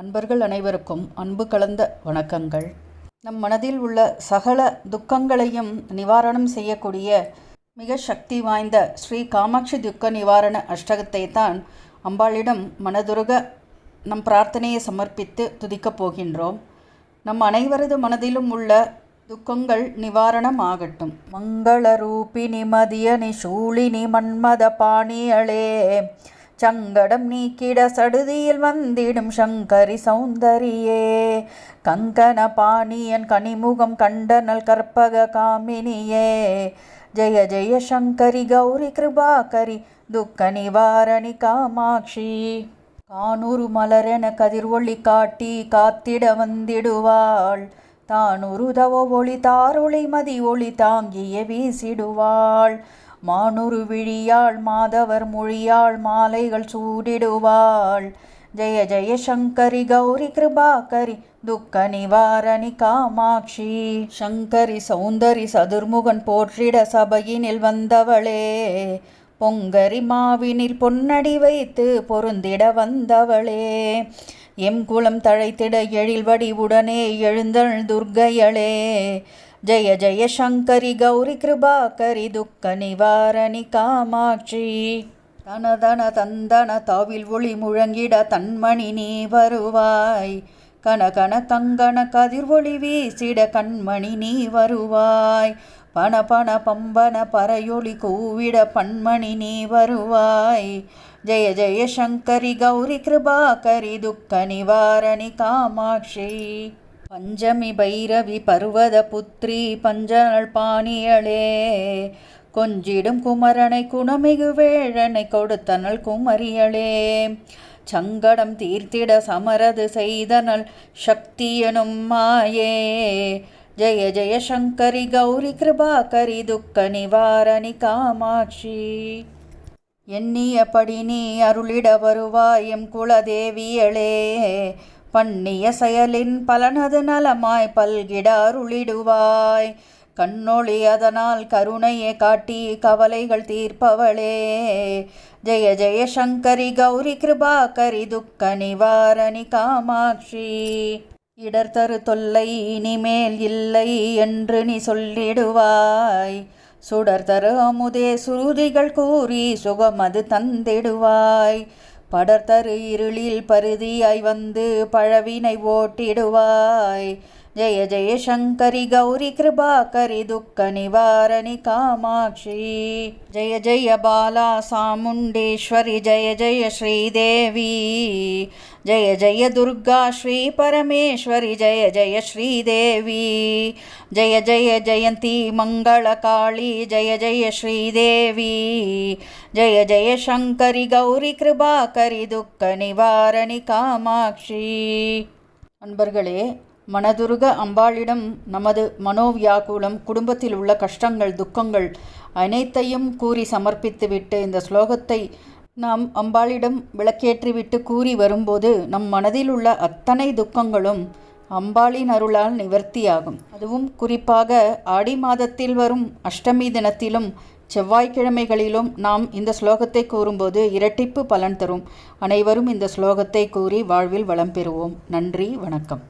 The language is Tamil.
அன்பர்கள் அனைவருக்கும் அன்பு கலந்த வணக்கங்கள். நம் மனதில் உள்ள சகல துக்கங்களையும் நிவாரணம் செய்யக்கூடிய மிக சக்தி வாய்ந்த ஸ்ரீ காமாட்சி துக்க நிவாரண அஷ்டகத்தை தான் அம்பாளிடம் மனதுருக நம் பிரார்த்தனையை சமர்ப்பித்து துதிக்கப் போகின்றோம். நம் அனைவரது மனதிலும் உள்ள துக்கங்கள் நிவாரணம் ஆகட்டும். மங்கள நிமதிய மதியனி சூழினி மன்மத பாணியளே சங்கடம் நீக்கிட சடுதியில் வந்திடும் சங்கரி சௌந்தரியே. கங்கன பாணியன் கனிமுகம் கண்டனல் கற்பக காமினியே. ஜெய ஜெய சங்கரி கௌரி கிருபாகரி துக்க நிவாரணி காமாட்சி. கானூறு மலரென கதிர் ஒளி காட்டி காத்திட வந்திடுவாள். தானுருதவ ஒளி தாரொளி மதி ஒளி தாங்கிய வீசிடுவாள். மானுரு விழியாள் மாதவர் மொழியாள் மாலைகள் சூடிடுவாள். ஜெய ஜெய சங்கரி கௌரி கிருபாகரி துக்க நிவாரணி காமாட்சி. சங்கரி சௌந்தரி சதுர்முகன் போற்றிட சபையினில் வந்தவளே. பொங்கரி மாவினில் பொன்னடி வைத்து பொருந்திட வந்தவளே. எம் குளம் தழைத்திட எழில்வடி உடனே எழுந்தள் துர்க்கையளே ஜெய ஜெய சங்கரி கௌரி கிருபாகரி துக்க நிவாரணி காமாட்சி. தனதன தந்தன தாவில் ஒளி முழங்கிட தன்மணி நீ வருவாய். கனகன கங்கண கதிர் ஒளி வீசிட கண்மணி நீ வருவாய். பண பண பம்பன பறையொளி கூவிட பண்மணி நீ வருவாய். ஜெய ஜெய சங்கரி கௌரி கிருபாகரி துக்க நிவாரணி காமாட்சி. பஞ்சமி பைரவி பர்வத புத்திரி பஞ்சனல் பாணியளே. கொஞ்சிடும் குமரனை குணமிகு வேழனை கொடுத்தனள் குமரியளே. சங்கடம் தீர்த்திட சமரது செய்தனள் சக்தியனும் மாயே. ஜெய ஜெய சங்கரி கௌரி கிருபாகரி துக்க நிவாரணி காமாட்சி. எண்ணியபடி நீ அருளிட வருவாயம் குலதேவியளே. பண்ணிய செயலின் பலனது நலமாய் பல்கிட அருளிடுவாய். கண்ணொளி அதனால் கருணையை காட்டி கவலைகள் தீர்ப்பவளே. ஜெய ஜெய சங்கரி கௌரி கிருபாகரி துக்க நிவாரணி காமாட்சி. இடர் தரு தொல்லை இனிமேல் இல்லை என்று நீ சொல்லிடுவாய். சுடர் தரு அமுதே சுருதிகள் கூறி சுகமது தந்திடுவாய். படர்தரு இருளில் பருதியாய் வந்து பழவினை ஓட்டிடுவாய். ஜெய ஜெய சங்கரி கௌரி கிருபாகரி துக்க நிவாரணி காமாட்சி. ஜெய ஜெய பாலா சாமுண்டேஸ்வரி ஜெய ஜெய ஸ்ரீதேவி. ஜெய ஜெய துர்கா ஸ்ரீ பரமேஸ்வரி ஜெய ஜெய ஸ்ரீதேவி ஜெய ஜெய ஜெயந்தி மங்கள காளி ஜெய ஜெய ஸ்ரீதேவி ஜெய ஜெய சங்கரி கௌரி கிருபா கரி துக்க நிவாரணி காமாட்சி நண்பர்களே மனதுர்க அம்பாளிடம் நமது மனோவியாகுலம் குடும்பத்தில் உள்ள கஷ்டங்கள் துக்கங்கள் அனைத்தையும் கூறி சமர்ப்பித்துவிட்டு இந்த ஸ்லோகத்தை நாம் அம்பாளிடம் விளக்கேற்றிவிட்டு கூறி வரும்போது நம் மனதில் உள்ள அத்தனை துக்கங்களும் அம்பாளின் அருளால் நிவர்த்தியாகும். அதுவும் குறிப்பாக ஆடி மாதத்தில் வரும் அஷ்டமி தினத்திலும் செவ்வாய்க்கிழமைகளிலும் நாம் இந்த ஸ்லோகத்தை கூறும்போது இரட்டிப்பு பலன் தரும். அனைவரும் இந்த ஸ்லோகத்தை கூறி வாழ்வில் வளம் பெறுவோம். நன்றி வணக்கம்.